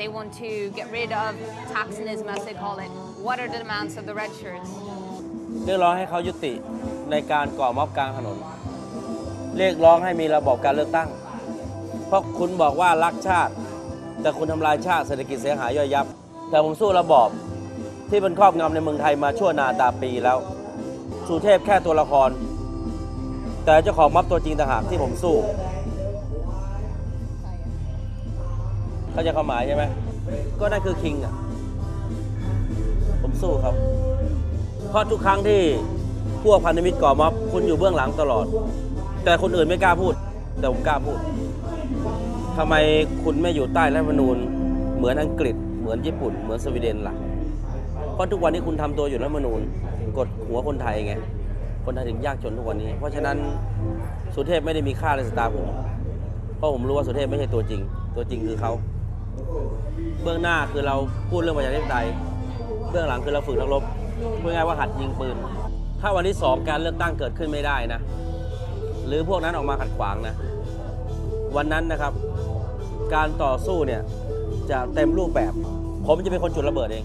they want to get rid of taxonism, as they call it. What are the demands of the red shirts? เรียกร้องให้เขายุติในการก่อม็อบกลางถนน เรียกร้องให้มีระบบการเลือกตั้ง เพราะคุณบอกว่ารักชาติ แต่คุณทำลายชาติเศรษฐกิจเสียหายย่อยยับ แต่ผมสู้ระบอบที่มันครอบงำในเมืองไทยมาชั่วนาตาปีแล้ว สุเทพแค่ตัวละคร แต่เจ้าของม็อบตัวจริงต่างหากที่ผมสู้ เขาใจะเข้ามหมายใช่ไหมก็นั่นคือคิงอะ ผมสู้ครับ เพราะทุกครั้งที่พวกพันธมิตรก่อม็อบคุณอยู่เบื้องหลังตลอด แต่คนอื่นไม่กล้าพูด แต่ผมกล้าพูดทำไมคุณไม่อยู่ใต้รัฐธรรมนูญ เหมือนอังกฤษ เหมือนญี่ปุ่น เหมือนสวีเดนล่ะ เพราะทุกวันนี้คุณทำตัวอยู่รัฐธรรมนูญกดหัวคนไทยไง คนไทยถึงยากจนทุกวันนี้ เพราะฉะนั้นสุเทพไม่ได้มีค่าในสตายตาผม เพราะผมรู้ว่าสุเทพไม่ใช่ตัวจริง ตัวจริงคือเขา เบื้องหน้าคือเราพูดเรื่องประชาธิปไตยเบื้องหลังคือเราฝึกนักรบพูดง่ายๆว่าหัดยิงปืน ถ้าวันที่สองการเลือกตั้งเกิดขึ้นไม่ได้นะ หรือพวกนั้นออกมาขัดขวางนะ วันนั้นนะครับ การต่อสู้เนี่ยจะเต็มรูปแบบ ผมจะเป็นคนจุดระเบิดเอง